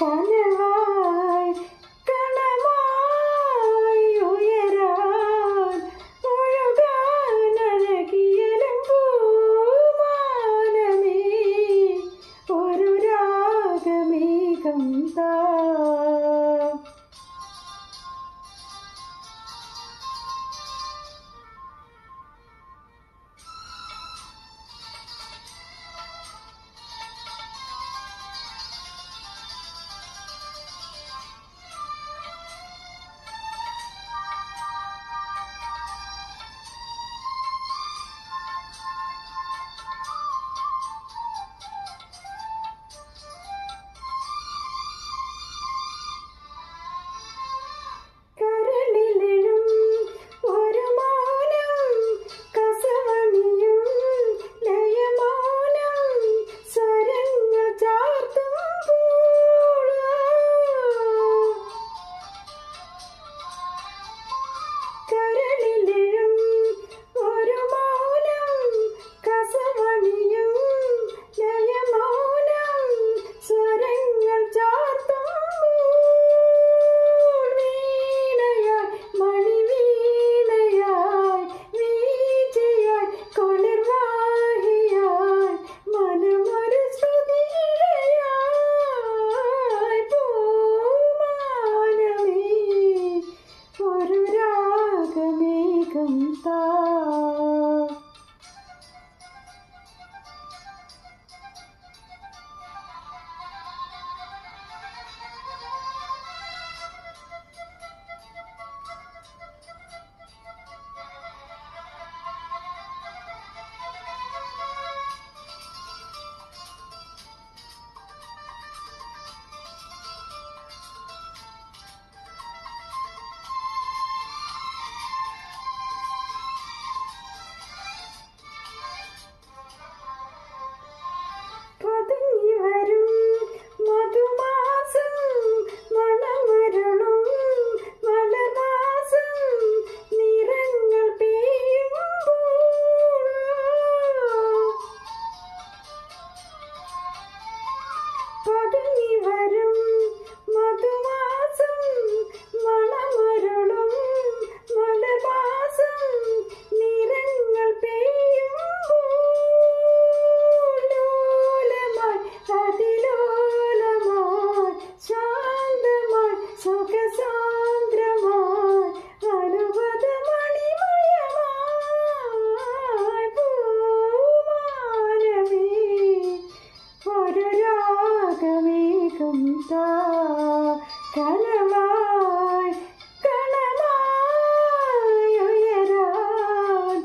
Ten കലമായി കലമായി ഉയരാൻ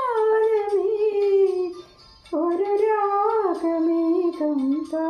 മുഴുകാനകിയലമ്പൂമാനമീ ഒരു രാഗമേകം താ